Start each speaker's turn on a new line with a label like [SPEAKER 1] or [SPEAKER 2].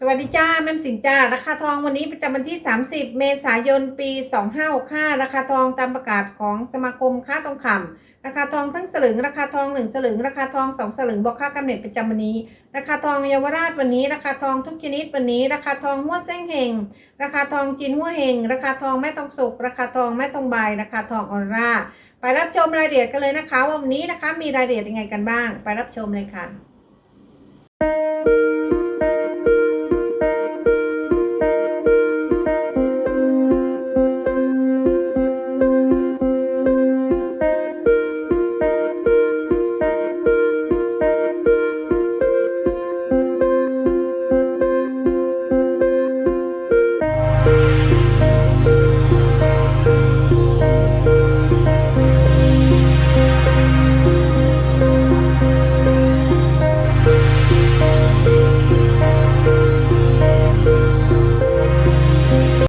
[SPEAKER 1] สวัสดีจ้าแม่สินจ้าราคาทองวันนี้ประจำวันที่ 30 เมษายนปี 2565ราคาทองตามประกาศของสมาคมค้าทองคำราคาทองทั้งสลึง ราคาทอง 1 สลึง ราคาทอง 2 สลึงบอกค่ากำเนิดประจำวันนี้ ราคาทองเยาวราชวันนี้ ราคาทองทุกชนิดวันนี้ ราคาทองหัวเส้งเฮงราคาทองจีนหัวเฮงราคาทองแม่ตองสุกราคาทองแม่ตองใบราคาทองออร่าไปรับชมรายละเอียดกันเลยนะคะว่าวันนี้นะคะมีรายละเอียดยังไงกันบ้าง ไปรับชมเลยค่ะ